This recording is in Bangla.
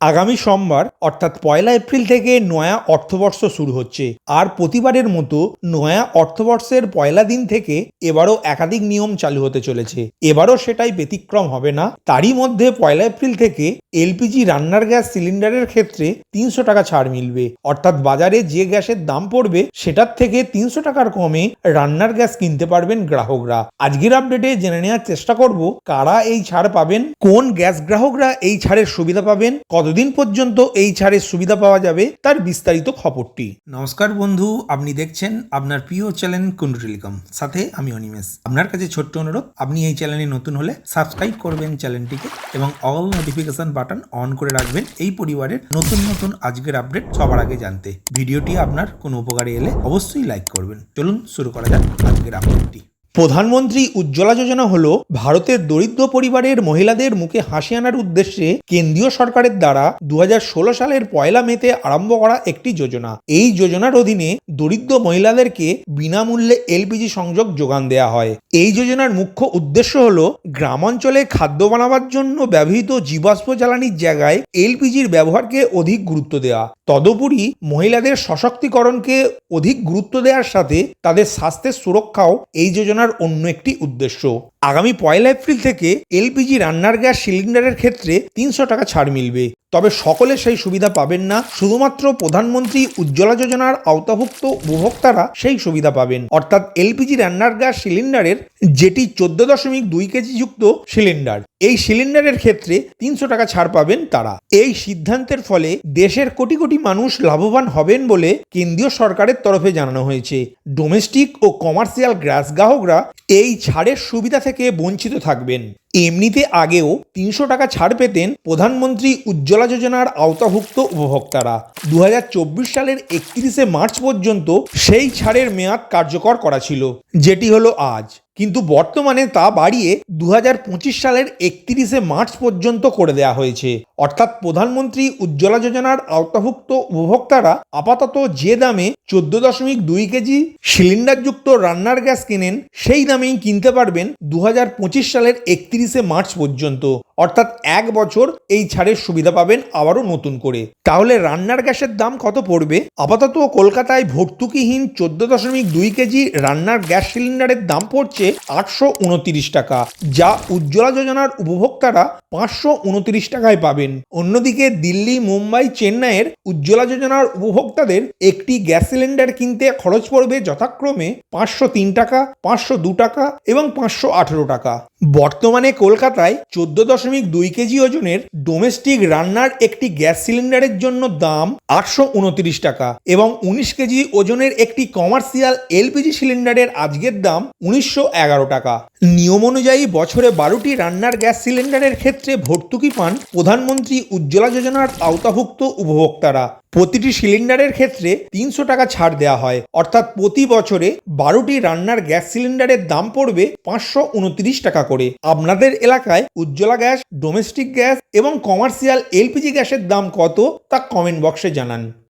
আগামী সোমবার, অর্থাৎ পয়লা এপ্রিল থেকে নয়া অর্থবর্ষ শুরু হচ্ছে। আর প্রতিবারের মতো নয়া অর্থবর্ষের পয়লা দিন থেকে এবারও একাধিক নিয়ম চালু হতে চলেছে। এবারও সেটাই ব্যতিক্রম হবে না। তারই মধ্যে পয়লা এপ্রিল থেকে এলপিজি রান্নার গ্যাস সিলিন্ডারের ক্ষেত্রে তিনশো টাকা ছাড় মিলবে। অর্থাৎ বাজারে যে গ্যাসের দাম পড়বে, সেটার থেকে তিনশো টাকার কমে রান্নার গ্যাস কিনতে পারবেন গ্রাহকরা। আজকের আপডেটে জেনে নেওয়ার চেষ্টা করব, কারা এই ছাড় পাবেন, কোন গ্যাস গ্রাহকরা এই ছাড়ের সুবিধা পাবেন কতদিন পর্যন্ত এই ছাড়ের সুবিধা পাওয়া যাবে তার বিস্তারিত খবরটি। নমস্কার বন্ধু, আপনি দেখছেন আপনার প্রিয় চ্যানেল কুন্ডু টেলিকম। সাথে আমি অনিমেষ। আপনার কাছে ছোট্ট অনুরোধ, আপনি এই চ্যানেলে নতুন হলে সাবস্ক্রাইব করবেন চ্যানেলটিকে এবং অল নোটিফিকেশন বাটন অন করে রাখবেন এই পরিবারের নতুন নতুন আজকের আপডেট সবার আগে জানতে। ভিডিওটি আপনার কোনো উপকারে এলে অবশ্যই লাইক করবেন। চলুন শুরু করা যাক আজকের আপডেটটি। প্রধানমন্ত্রী উজ্জ্বলা যোজনা হল ভারতের দরিদ্র পরিবারের মহিলাদের মুখে হাসি আনার উদ্দেশ্যে কেন্দ্রীয় সরকারের দ্বারা দু হাজার ষোলো সালের পয়লা মেতে আরম্ভ করা একটি যোজনা। এই যোজনার অধীনে দরিদ্র মহিলাদেরকে বিনামূল্যে এলপিজি সংযোগ যোগান দেওয়া হয়। এই যোজনার মুখ্য উদ্দেশ্য হল গ্রামাঞ্চলে খাদ্য বানাবার জন্য ব্যবহৃত জীবাশ্ম জ্বালানির জায়গায় এলপিজির ব্যবহারকে অধিক গুরুত্ব দেওয়া। তদুপরি মহিলাদের সশক্তিকরণকে অধিক গুরুত্ব দেওয়ার সাথে তাদের স্বাস্থ্যের সুরক্ষাও এই যোজনার অন্য একটি উদ্দেশ্য। আগামী পয়লা এপ্রিল থেকে এলপিজি রান্নার গ্যাস সিলিন্ডারের ক্ষেত্রে তিনশো টাকা ছাড় মিলবে। তবে সকলে সেই সুবিধা পাবেন না। শুধুমাত্র প্রধানমন্ত্রী উজ্জ্বলা যোজনার আওতাভুক্ত উপভোক্তারা সেই সুবিধা পাবেন। অর্থাৎ এলপিজি রান্নার গ্যাস সিলিন্ডারের যেটি চোদ্দ দশমিক দুই কেজি যুক্ত সিলিন্ডার। এই সিলিন্ডারের ক্ষেত্রে তিনশো টাকা ছাড় পাবেন তারা। এই সিদ্ধান্তের ফলে দেশের কোটি কোটি মানুষ লাভবান হবেন বলে কেন্দ্রীয় সরকারের তরফে জানানো হয়েছে। ডোমেস্টিক ও কমার্শিয়াল গ্যাস গ্রাহকরা এই ছাড়ের সুবিধা থেকে বঞ্চিত থাকবেন। এমনিতে আগেও তিনশো টাকা ছাড় পেতেন প্রধানমন্ত্রী উজ্জ্বলা যোজনার আওতাভুক্ত উপভোক্তারা। দু হাজার চব্বিশ সালের একত্রিশে মার্চ পর্যন্ত সেই ছাড়ের মেয়াদ কার্যকর করা ছিল, যেটি হলো আজ। কিন্তু বর্তমানে তা বাড়িয়ে দু হাজার পঁচিশ সালের একত্রিশে মার্চ পর্যন্ত করে দেয়া হয়েছে। অর্থাৎ প্রধানমন্ত্রী উজ্জ্বলা যোজনার আওতাভুক্ত উপভোক্তারা আপাতত যে দামে চোদ্দ দশমিক দুই কেজি সিলিন্ডারযুক্ত রান্নার গ্যাস কেনেন, সেই দামেই কিনতে পারবেন দু হাজার পঁচিশ সালের একত্রিশে মার্চ পর্যন্ত। অর্থাৎ এক বছর এই ছাড়ের সুবিধা পাবেন আবারও নতুন করে। তাহলে রান্নার গ্যাসের দাম কত পড়বে? আপাতত কলকাতায় ভর্তুকিহীন চোদ্দ দশমিক দুই কেজি রান্নার গ্যাস সিলিন্ডারের দাম পড়ছে আটশো উনতিরিশ টাকা, যা উজ্জ্বলা যোজনার উপভোক্তারা পাঁচশো উনতিরিশ টাকায় পাবেন। অন্যদিকে দিল্লি, মুম্বাই, চেন্নাইয়ের উজ্জ্বলা যোজনার উপভোক্তাদের একটি গ্যাস সিলিন্ডার কিনতে খরচ পড়বে যথাক্রমে পাঁচশো তিন টাকা, পাঁচশো দু টাকা এবং পাঁচশো আঠেরো টাকা। বর্তমানে কলকাতায় চোদ্দ দশমিক দুই কেজি ওজনের ডোমেস্টিক রান্নার একটি গ্যাস সিলিন্ডারের জন্য দাম আটশো উনত্রিশ টাকা এবং উনিশ কেজি ওজনের একটি কমার্শিয়াল এলপিজি সিলিন্ডারের আজকের দাম উনিশশো এগারো টাকা। নিয়ম অনুযায়ী বছরে বারোটি রান্নার গ্যাস সিলিন্ডারের ক্ষেত্রে ভর্তুকি পান প্রধানমন্ত্রী উজ্জ্বলা যোজনার আওতাভুক্ত উপভোক্তারা। প্রতিটি সিলিন্ডারের ক্ষেত্রে তিনশো টাকা ছাড় দেওয়া হয়। অর্থাৎ প্রতি বছরে বারোটি রান্নার গ্যাস সিলিন্ডারের দাম পড়বে পাঁচশো উনত্রিশ টাকা করে। আপনাদের এলাকায় উজ্জ্বলা গ্যাস, ডোমেস্টিক গ্যাস এবং কমার্শিয়াল এলপিজি গ্যাসের দাম কত তা কমেন্ট বক্সে জানান।